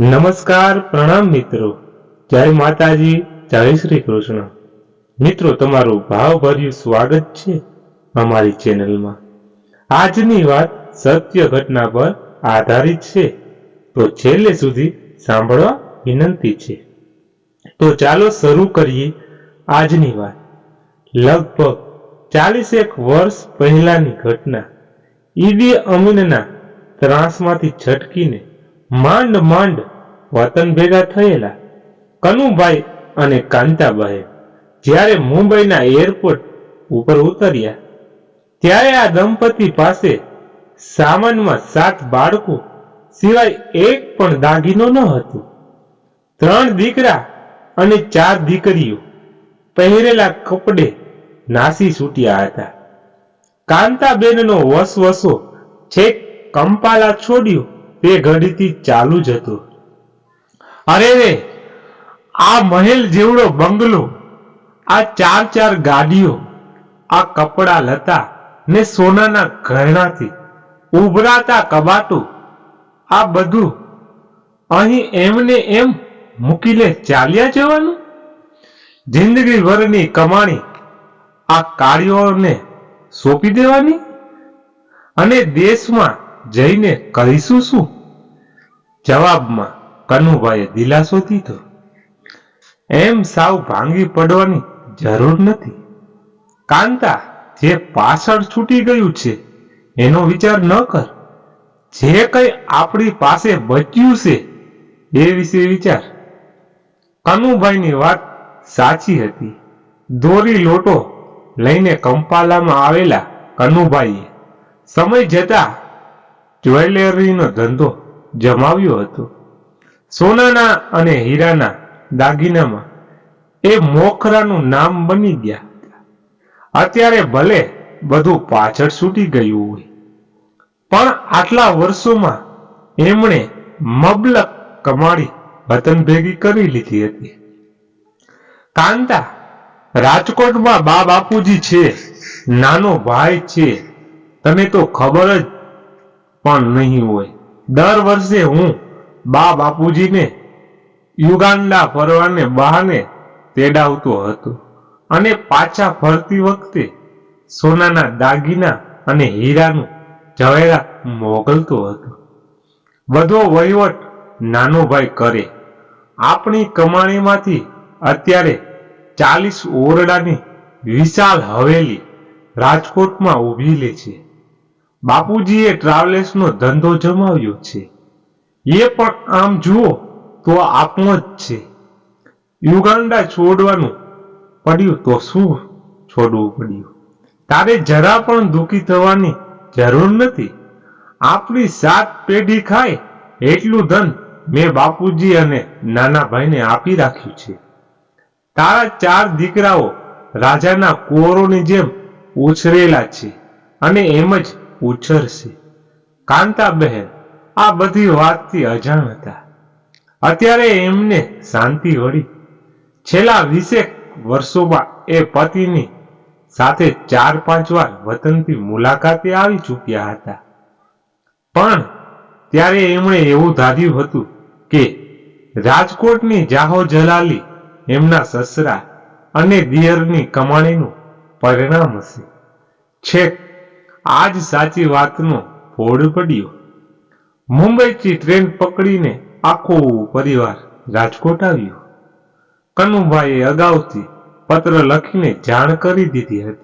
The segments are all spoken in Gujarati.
નમસ્કાર, પ્રણામ મિત્રો. જય માતાજી, જય શ્રી કૃષ્ણ. મિત્રો, તમારું ભાવભર્યું સ્વાગત છે અમારી ચેનલમાં. આજની વાત સત્ય ઘટના પર આધારિત છે. તો છેલ્લે સુધી સાંભળવા વિનંતી છે. તો ચાલો શરૂ કરીએ આજની વાત. લગભગ ચાલીસેક વર્ષ પહેલાની ઘટના. ઈદી અમીનના ત્રાસમાંથી છટકીને માંડ માંડ વતન ભેગા થયેલા. કનુભાઈ અને કાંતાબાઈ જ્યારે મુંબઈના એરપોર્ટ ઉપર ઉતર્યા, ત્યારે આ દંપતી પાસે સામાનમાં સાત બાળકો સિવાય એક પણ દાગીનો ન હતું. ત્રણ દીકરા અને ચાર દીકરીઓ પહેરેલા કપડે નાસી છૂટ્યા હતા. કાંતાબેનનો વસવસો છેક કંપાલા છોડ્યો. તે ઘડીથી ચાલુ જ હતું. અરે રે આ મહેલ જેવડો બંગલો, આ ચાર ચાર ગાડીઓ, આ કપડા લતા ને સોનાના ઘરણાથી, ઉભરાતા કબાટો, આ બધું અહીં એમને એમ મૂકીને ચાલ્યા જવાનું? જિંદગી ભરની કમાણી આ કાર્યોને સોંપી દેવાની? અને દેશમાં જઈને કહીશું શું? જવાબમાં કનુભાઈએ દિલાસો દીધો. એમ સાવ ભાંગી પડવાની જરૂર નથી. કાંતા, જે પાછળ છૂટી ગયું છે, એનો વિચાર ન કર. જે કઈ આપણી પાસે બચ્યું છે, એ વિશે વિચાર. કનુભાઈની વાત સાચી હતી. દોરી લોટો લઈને કંપાલામાં આવેલા કનુભાઈએ સમય જતા જ્વેલરીનો ધંધો જમાવ્યો હતો. સોનાના અને હીરાના દાગીનામાં એ મોખરાનું નામ બની ગયા અત્યારે ભલે બધું પાછળ છૂટી ગયું હોય. પણ આટલા વર્ષોમાં એમણે મબલક કમાડી વતન ભેગી કરી લીધી હતી. કાંતા રાજકોટમાં બા બાપુજી છે, નાનો ભાઈ છે, તને તો ખબર જ પણ નહીં હોય. દર વર્ષે હું બા બાપુજીને યુગાન્ડા ફરવાને બહાને તેડાવતો હતો અને પાછા ફરતી વખતે સોનાના દાગીના અને હીરાનું ઝવેરા મોકલતો હતો. બધો વહીવટ નાનો ભાઈ કરે. આપણી કમાણીમાંથી અત્યારે ચાલીસ ઓરડાની વિશાળ હવેલી રાજકોટમાં ઊભી લે છે. બાપુજીએ ટ્રાવેલ્સનો ધંધો જમાવ્યો છે. એ પણ આમ જુઓ તો આપણો જ છે. યુગાન્ડા છોડવાનું પડ્યું તો શું છોડવું પડ્યું? તારે જરા પણ દુઃખી થવાની જરૂર નથી. આપણી સાત પેઢી ખાય એટલું ધન મેં બાપુજી અને નાના ભાઈને આપી રાખ્યું છે. તારા ચાર દીકરાઓ રાજાના કુંવરોની જેમ ઉછરેલા છે અને એમ જ ઉછરશે કાંતાબહેન આ બધી વાતથી અજાણ હતા. અત્યારે એમને શાંતિ વળી. છેલ્લા વીસેક વર્ષોમાં એ પતિની સાથે ચાર પાંચ વાર વતનથી મુલાકાતે આવી ચૂક્યા હતા. પણ ત્યારે એમણે એવું ધાર્યું હતું કે રાજકોટની જાહો જલાલી એમના સસરા અને દિયરની કમાણીનું પરિણામ હશે. છેક આજ સાચી વાતનો ફોડ પડ્યો. મુંબઈથી ટ્રેન પકડીને આખો પરિવાર રાજકોટ આવ્યો. કનુભાઈએ અગાઉથી પત્ર લખીને જાણ કરી દીધી હતી.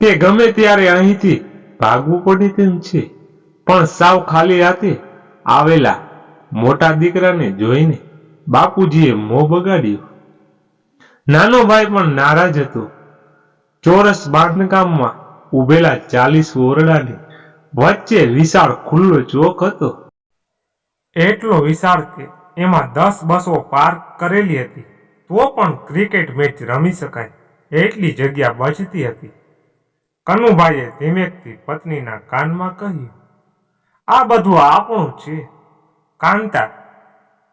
તે ગમે ત્યારે અહીંથી ભાગવું પડે તેમ છે, પણ સાવ ખાલી હાથે આવેલા મોટા દીકરાને જોઈને બાપુજીએ મોં બગાડ્યો. નાનો ભાઈ પણ નારાજ હતો. ચોરસ બાંધકામમાં ઉભેલા ચાલીસ ઓરડાની વચ્ચે વિશાળ ખુલ્લો ચોક હતો. એટલો વિશાળ કે એમાં દસ બસો પાર્ક કરેલી હતી. તો પણ ક્રિકેટ મેચ રમી શકાય એટલી જગ્યા બચતી હતી. કનુભાઈએ ધીમેકથી પત્નીના કાનમાં કહ્યું, આ બધું આપણું છે. કાંતા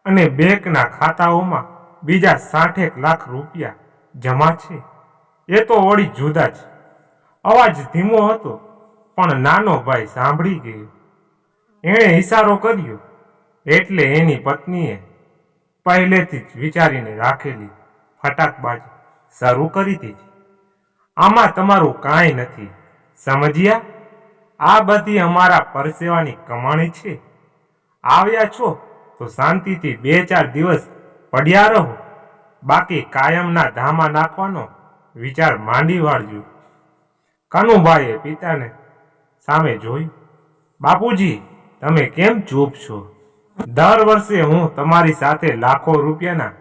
અને બેંકના ખાતાઓમાં બીજા સાઠેક લાખ રૂપિયા જમા છે. એ તો વળી જુદા જ અવાજ ધીમો હતો, પણ નાનો ભાઈ સાંભળી ગયો. એણે ઈશારો કર્યો, એટલે એની પત્નીએ પહેલેથી જ વિચારીને રાખેલી ફટાકબાજી શરૂ કરી દીધી. આમાં તમારું કાંઈ નથી, સમજ્યા? આ બધી અમારા પરસેવાની કમાણી છે. આવ્યા છો તો શાંતિથી બે ચાર દિવસ પડ્યા રહો. બાકી કાયમના ધામા નાખવાનો વિચાર માંડી વાળજો. કનુભાઈએ પિતાને સામે જોઈ, બાપુજી, તમે કેમ ચૂપ છો? દર વર્ષે હું તમારી સાથે લાખો રૂપિયાના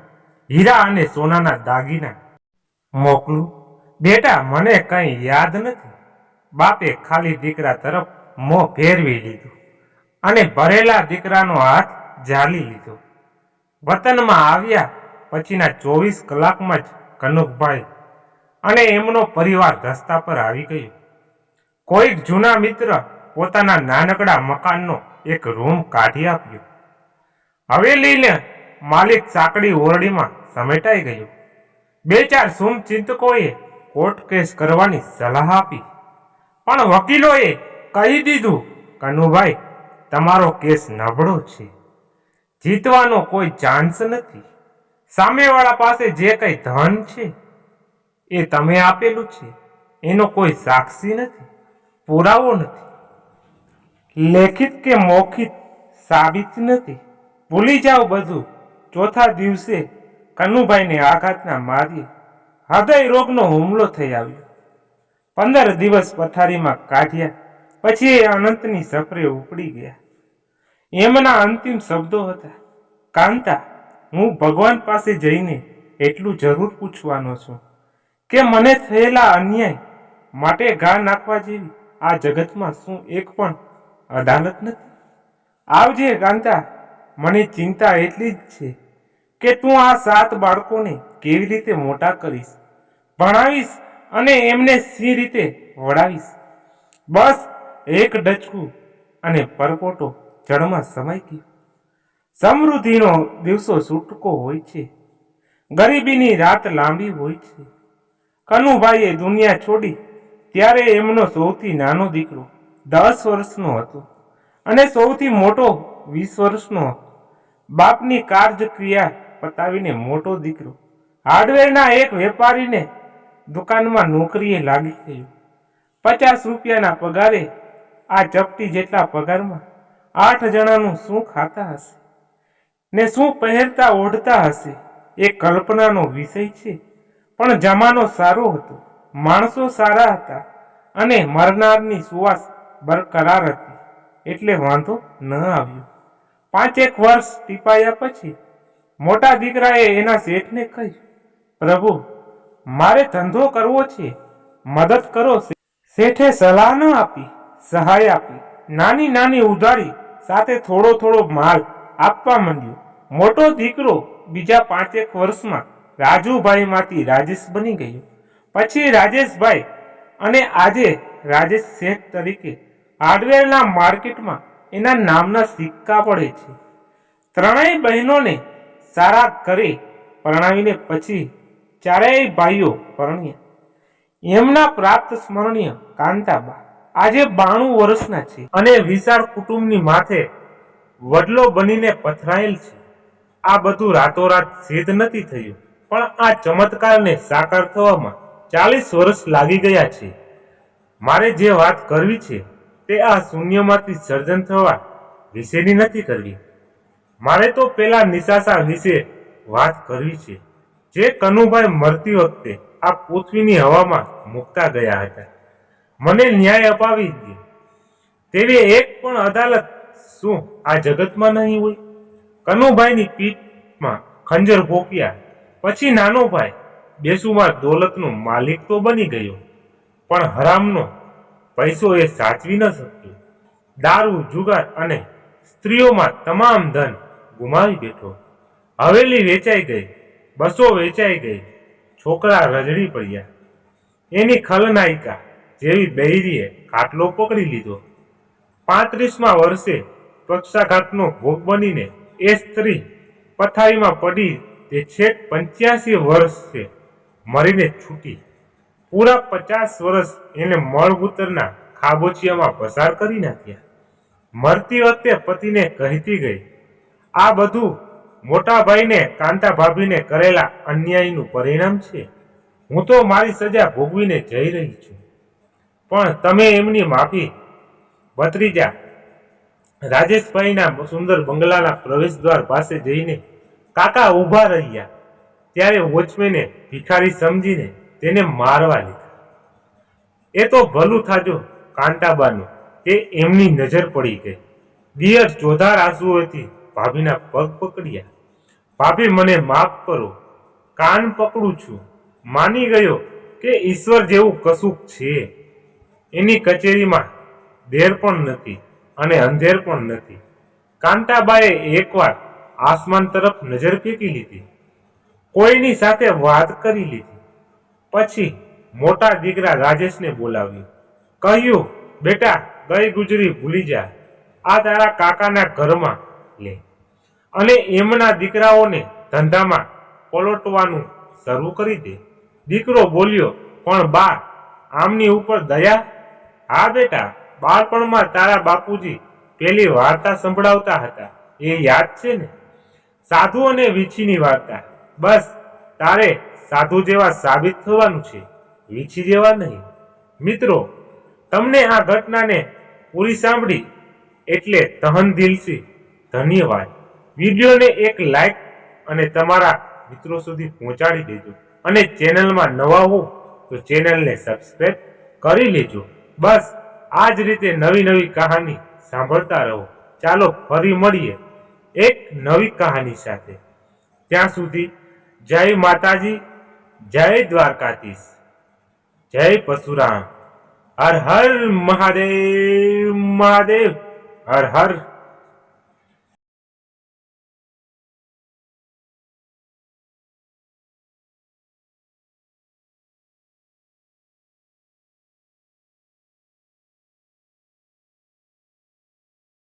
હીરા અને સોનાના દાગીના મોકલું. બેટા, મને કંઈ યાદ નથી. બાપે ખાલી દીકરા તરફ મોં ફેરવી લીધું અને ભરેલા દીકરાનો હાથ ઝાલી લીધો. વતનમાં આવ્યા પછીના ચોવીસ કલાકમાં જ કનકભાઈ અને એમનો પરિવાર રસ્તા પર આવી ગયો. કોઈક જૂના મિત્ર પોતાના નાનકડા મકાનનો એક રૂમ કાઢી આપ્યો. હવેલીને માલિક સાંકડી ઓરડીમાં સમેટાઈ ગયો. બે ચાર સુમચિંતકોએ કોર્ટ કેસ કરવાની સલાહ આપી. પણ વકીલોએ કહી દીધું, કનુભાઈ, તમારો કેસ નબળો છે. જીતવાનો કોઈ ચાન્સ નથી. સામેવાળા પાસે જે કંઈ ધન છે એ તમે આપેલું છે. એનો કોઈ સાક્ષી નથી. પુરાવો નથી. લેખિત કે મૌખિત સાબિત નથી. ભૂલી જાઓ બધું. ચોથા દિવસે કનુભાઈને આઘાતના મારી હૃદય રોગનો હુમલો થઈ આવ્યો. પંદર દિવસ પથારીમાં કાઢ્યા. પછી એ અનંતની સફરે ઉપડી ગયા. એમના અંતિમ શબ્દો હતા. કાંતા, હું ભગવાન પાસે જઈને એટલું જરૂર પૂછવાનો છું. કે મને થયેલા અન્યાય માટે ઘા નાખવા જેવી આ જગતમાં શું એક પણ અદાલત નથી? આવજે કાંતા, મને ચિંતા એટલી જ છે કે તું આ સાત બાળકોને કેવી રીતે મોટા કરીશ, ભણાવીશ અને એમને સી રીતે વડાવીશ બસ એક ડચકું અને પરપોટો જળમાં સમાઈ ગયો. સમૃદ્ધિનો દિવસો છૂટકો હોય છે. ગરીબીની રાત લાંબી હોય છે. કનુભાઈએ દુનિયા છોડી ત્યારે એમનો સૌથી નાનો દીકરો દસ વર્ષનો હતો અને સૌથી મોટો વીસ વર્ષનો હતો. બાપની કાર્યક્રિયા પતાવીને મોટો દીકરો. હાર્ડવેરના એક વેપારીને દુકાનમાં નોકરીએ લાગી ગયો. પચાસ રૂપિયાના પગારે આ ચપટી જેટલા પગારમાં આઠ જણાનું શું ખાતા હશે ને શું પહેરતા ઓઢતા હશે એ કલ્પનાનો વિષય છે. પણ જમાનો સારો હતો. માણસો સારા હતા અને મરનારની સુવાસ બરકરાર હતી. એટલે વાંધો ન આવ્યો. પાંચેક વર્ષ ટીપાયા પછી મોટા દીકરાએ એના શેઠને કહ્યું, પ્રભુ, મારે ધંધો કરવો છે. મદદ કરો શેઠે. સલાહ ન આપી, સહાય આપી. નાની નાની ઉધારી સાથે થોડો થોડો માલ આપવા માંડ્યો. મોટો દીકરો બીજા પાંચેક વર્ષમાં રાજુભાઈમાંથી રાજેશ બની ગયો. પછી રાજેશભાઈ અને આજે રાજેશ શેઠ તરીકે હાર્ડવેરના માર્કેટમાં એના નામના સિક્કા પડે છે. ત્રણેય બહેનોને સારા ઘરે પરણાવીને પછી ચારેય ભાઈઓ પરણ્યા. એમના પ્રાપ્ત સ્મરણીય કાંતાબા આજે બાણું વર્ષના છે અને વિશાળ કુટુંબની માથે વડલો બનીને પથરાયેલ છે. આ બધું રાતોરાત સિદ્ધ નથી થયું. પણ આ ચમત્કારને સાકાર થવામાં ચાલીસ વર્ષ લાગી ગયા છે. મારે જે વાત કરવી છે, તે આ શૂન્યમાંથી સર્જન થવા વિશેની નથી કરવી. મારે તો પેલા નિશાસા વિશે વાત કરવી છે. જે કનુભાઈ મરતી વખતે આ પૃથ્વીની હવામાં મૂકતા ગયા હતા. મને ન્યાય અપાવી દે. તેવી એક પણ અદાલત શું આ જગતમાં નહીં હોય? કનુભાઈની પીઠમાં ખંજર ભોક્યા પછી નાનો ભાઈ બેસુમાં દોલતનો માલિક તો બની ગયો. પણ હરામનો પૈસો એ સાચવી ન શક્યો. દારૂ, જુગાર અને સ્ત્રીઓમાં તમામ ધન ગુમાવી બેઠો. હવેલી વેચાઈ ગઈ, બસો વેચાઈ ગઈ, છોકરા રજડી પડ્યા. એની ખલનાયિકા જેવી બૈરીએ ખાટલો પકડી લીધો. પાંત્રીસમાં વર્ષે પક્ષાઘાતનો ભોગ બનીને એ સ્ત્રી પથારીમાં પડી તે છેક પંચ્યાસી છે. મરીને છૂટી. પૂરા પચાસ વર્ષ એને મળગૂતરના ખાબોચિયામાં પસાર કરી નાખ્યા. મરતી વખતે પતિને કહેતી ગઈ, આ બધું મોટા ભાઈને કાંતા ભાભીને કરેલા અન્યાયનું પરિણામ છે. હું તો મારી સજા ભોગવીને જઈ રહી છું. પણ તમે એમની માફી. ભત્રીજા, રાજેશભાઈના સુંદર બંગલાના પ્રવેશ દ્વાર પાસે જઈને કાકા ઊભા રહ્યા. ત્યારે વોચમેને ભિખારી સમજીને તેને મારવા લીધા. એ તો ભલું થાજો કાંટાબાનું તે એમની નજર પડી ગઈ. દિયર ચોધાર આંસુઓથી ભાભીના પગ પકડ્યા. ભાભી, મને માફ કરો. કાન પકડું છું. માની ગયો કે ઈશ્વર જેવું કશુંક છે. એની કચેરીમાં દેર પણ નથી અને અંધેર પણ નથી. કાંતાબાએ એકવાર આસમાન તરફ નજર ફેંકી લીધી. કોઈની સાથે વાત કરી લીધી. પછી મોટા દીકરા રાજેશને બોલાવ્યું. કહ્યું, બેટા, ગઈ ગુજરી ભૂલી જા. આ તારા કાકાના ઘરમાં લે. અને એમના દીકરાઓને ધંધામાં પલોટવાનું શરૂ કરી દે. દીકરો બોલ્યો, પણ બા, આમની ઉપર દયા? હા, બેટા, બાળપણમાં તારા બાપુજી પેલી વાર્તા સંભળાવતા હતા. એ યાદ છે ને? સાધુ અને વીછીની વાર્તા. બસ, તારે સાધુ જેવા સાબિત થવાનું છે, વીછી જેવા નહીં. મિત્રો, તમને આ ઘટનાને પૂરી સાંભળી એટલે તહન દિલથી ધન્યવાદ. વિડીયોને એક લાઈક અને તમારા મિત્રો સુધી પહોંચાડી દેજો. અને ચેનલમાં નવા હો, તો ચેનલને સબસ્ક્રાઈબ કરી લેજો. બસ આ જ રીતે નવી નવી કહાની સાંભળતા રહો. ચાલો, ફરી મળીએ. એક નવી કહાની સાથે. ત્યાં સુધી જય માતાજી, જય દ્વારકાધીશ. જય પરશુરામ. હર હર મહાદેવ મહાદેવ. હર હર.